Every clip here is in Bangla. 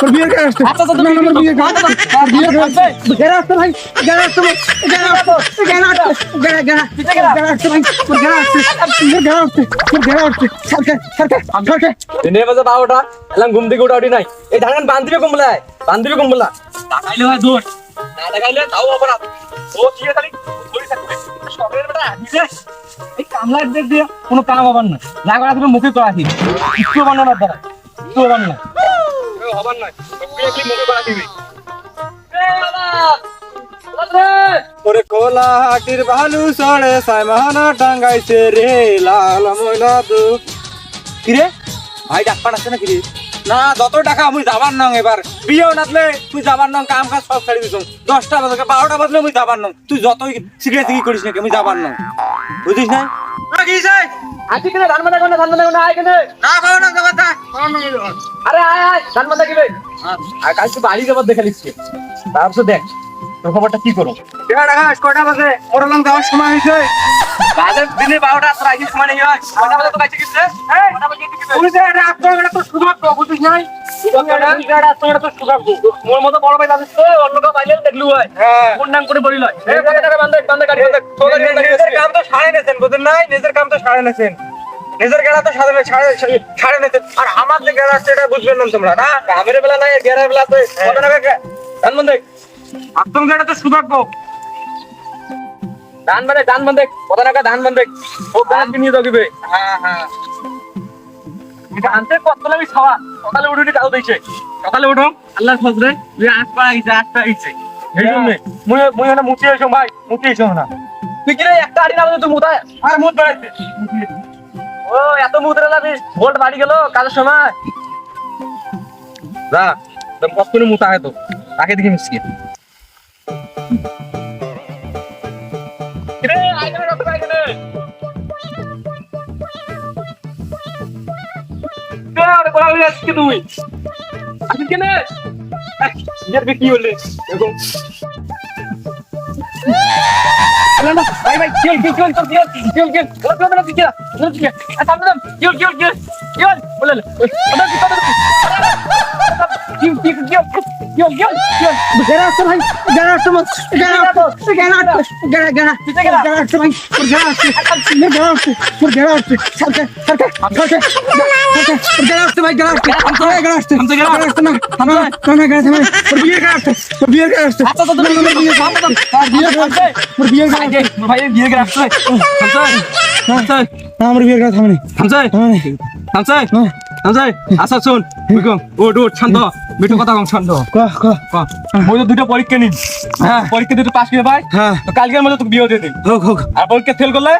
তোর বিয়ে কে আসছে। আচ্ছা, আচ্ছা, না, না, আমার বিয়ে কে আসছে। আচ্ছা, বিয়ে কে আসছে। গেরা আসছে ভাই গেরা আসছে ভাই গেরা আসছে গেরা আসছে গেরা গেরা গেরা আসছে ভাই তোর গেরা আসছে তোর গেরা আসছে তোর গেরা আসছে। সরকে সরকে সরকে দিনের বাজে বারোটা এলাম ঘুম থেকে উঠা উঠি নাই। এই ধান বান্ধিবে কমলায় বান্ধিবে কমলা দেখাইলে হয় দোষ। না দেখাইলে তাও অপরাধ ও কি ধরে থাকবে। সবের বেটা নিজে এই কামলার দিক দিয়ে কোনো কাম হবার না। যা করা তুমি মুখে করা কিছু বানানো না দ্বারা। কিছু ওরে কোলা হাটির ভালু সড়ে সাইমানা টাঙ্গাইছে রে, লাল ময়লা দু। কিরে ভাই ডাক্তার আছে না কিরে না যত টাকা আমি যাবার নং এবার। বিয়েও নাতলে তুই যাবার নং কাম কাজ সব ছেড়ে দিছ দশটা বাজে বারোটা বাজলে আমি যাবার নং। তুই যতই সিগারেট কি করিস নাকি আমি যাবার নং। বুঝিস না কেন? ধান কোন ধান কোন আয় কেন না খাও না যাবার না। আরে আয় আয় ধান কি আর কাল তুই বাড়ি যাবার দেখা লিখছি তারপর দেখ তোর খবরটা কি করো টাকা টাকা কয়টা বাজে? ওর লং যাওয়ার সময় হয়েছে। বাজার দিনে বারোটা তোর আগে সময় কটা বাজে তো কাছে গেছে। কটা বাজে গেছে। বুঝিস এটা আপনার এটা তো সুযোগ বুঝিস নাই? মোর মতো বড় ভাই দাদিস তো অন্য কেউ পাইলে দেখলু হয়। কোন নাম করে বলিল এই কত টাকা বান্ধে বান্ধে গাড়ি বান্ধে তোদের নিজের কাম তো সাড়ে নেছেন বুঝেন নাই? নিজের কাম তো সাড়ে নেছেন। নিজের গেড়া তো সাড়ে সাড়ে সাড়ে নেছেন। আর আমার যে গেড়া আছে এটা বুঝবেন না তোমরা না? কামের বেলা নাই গেরার বেলা তো কত টাকা বান্ধে গেড়া? তো সুভাগ্য ধান বান্ধে ধান বান্ধে কত টাকা ধান বান্ধে। ও ধান কিনিয়ে দেবে হ্যাঁ হ্যাঁ। আনতে কত লাগি খাওয়া সকালে উঠে উঠে তাও দিছে সকালে উঠো আল্লাহর ফজরে তুই আট পা গেছে আট পা গেছে এই জন্য মুই মুই না মুতি এসো ভাই মুতি এসো না তুই কি রে একটা আড়ি না তুই মুতায়? আর মুত বেড়াইছে। ও এত মুতরে যাবি ভোল্ট বাড়ি গেল কাজের সময়। যা তুমি কত মুতা হয় তো? তাকে দেখে মিশকে কে আরে কোলা হয়ে আছিস কি তুই আছিস কেন ইয়ার কি হলে ওটা কি গেরা আসছে না থামা আচ্ছা থামছে থামছে আমার থামছে না থামছে আচ্ছা শুন বিকম ওট ওট শান্ত মিঠু কথা কম শান্ত। ক ক। মই তো দুটো পরীক্ষা নিন হ্যাঁ। পরীক্ষা দিতে পাস করে ভাই? হ্যাঁ। তো কালকের মধ্যে তোকে বিয়ে দিয়ে দিন হোক হোক। আর পরীক্ষা ফেল করলে?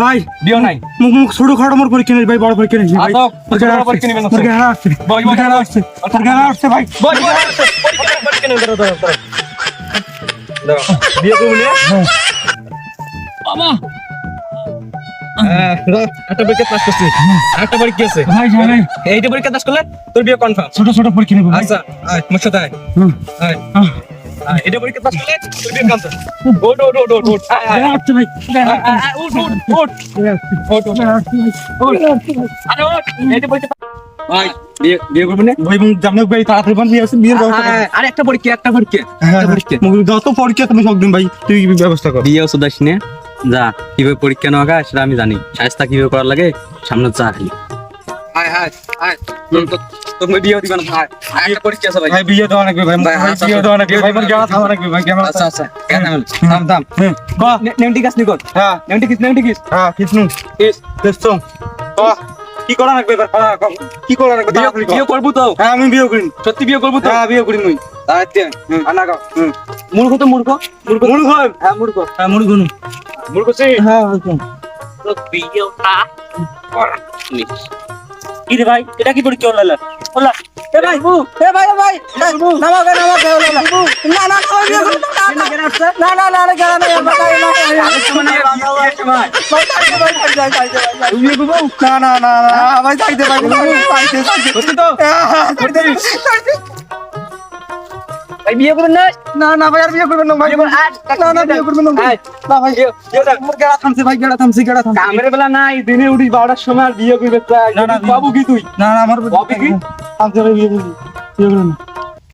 ভাই বিয়ে নাই। মুখ মুখ ছোট খাটো মোর পরীক্ষা নেই ভাই বড় পরীক্ষা নেই ভাই। ছোট পরীক্ষা না, তোর স্যার। গেরা আসছে বই, বই, তোর আসছে তোর গেরা আসছে ভাই। বল পরীক্ষা পরীক্ষা ধরো ধরো দাও বিয়ে করবি বাবা! একটা পরীক্ষা পাস করছিস একটা পরীক্ষা আছে। ভাই ভাই এইটা পরীক্ষা পাস করলে তোর বিয়ে কনফার্ম ছোট ছোট পরীক্ষা নেব ভাই। আচ্ছা আয় মোর সাথে আয়। আয়। এটা পরীক্ষা পাস করলে তোর বিয়ে কনফার্ম ওট ওট ওট ওট ওট আয় আয়। গেরা আসছে ভাই। গেরা আয়, আয়, আয়, উঠ উঠ উঠ গেরা আসছে ওট ওট গেরা আসছে ভাই। গেরা আসছে ভাই। আরে ওঠ। এইটা পরীক্ষা ভাই বিয়ে বিয়ে করবি না? ভাই মুখ জামনক ভাই তাড়াতাড়ি বান নিয়ে আসুন বিয়ের ব্যবস্থা হ্যাঁ, আরে একটা পরীক্ষা একটা পরীক্ষা হ্যাঁ একটা পরীক্ষা। যত পরীক্ষা তুমি সব দিন ভাই তুই ব্যবস্থা কর? বিয়ে ওষুধ যা কীভাবে পরীক্ষা নেওয়া হয় সেটা আমি জানি। সাজটা কীভাবে করার লাগে সামনে যা খালি। আয় আয় আয় তুমি বিয়ে দিবেন ভাই আয় পরীক্ষা আছে ভাই। ভাই বিয়ে দেওয়া লাগবে ভাই ভাই, ভাই আচ্ছা, বিয়ে আচ্ছা। দেওয়া ভাই মোর গেরা থামা লাগবে ভাই গেরা আচ্ছা আচ্ছা কেন থাম থাম হুম নেমটি কাজ নিকট হ্যাঁ। নেমটি কিস নেমটি কিস। হ্যাঁ কিসনু কিস দেখছ ক? কি করা লাগবে এবার? হ্যাঁ, কি? করা লাগবে? বিয়ে বিয়ে করব তো। হ্যাঁ আমি বিয়ে করি সত্যি বিয়ে করব তো? হ্যাঁ বিয়ে করি মুই আচ্ছা। আনা গাও মূর্খ তো মূর্খ। মূর্খ মুড় খাই হ্যাঁ মূর্খ। হ্যাঁ মূর্খ সে হ্যাঁ হ্যাঁ তো বিয়েটা কি রে ভাই এটা কি হলো হলো এ ভাই এ ভাই এ ভাই নামা গে নামা গে হলো না না না না না না না গেরা না না না না না ভাই যাইতে ভাই যাইতে যাইতে তো ভাই বিয়ে করবেন না? না না ভাই আর বিয়ে করবেন না ভাই। না না বিয়ে করবেন না ভাই। না ভাই গেরা থামছে ভাই গেড়া থামছে গেড়া থামছে। কামের বেলা নাই দিনে উঠি বারোটার সময় আর বিয়ে করবে। তাই না, না, বাবু কি তুই? না না আমার বাবু কি? থামছে ভাই বিয়ে করবি বিয়ে করবেন না